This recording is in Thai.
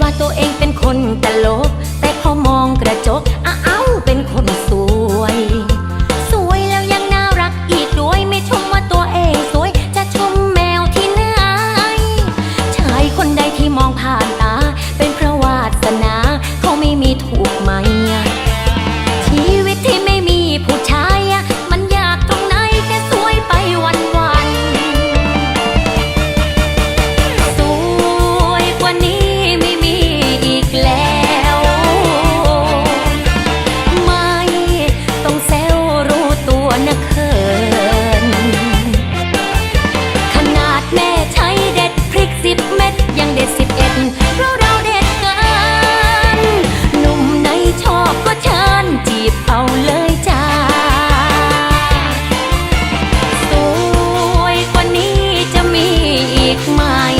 ว่าตัวเองเป็นคนตลก กใหม่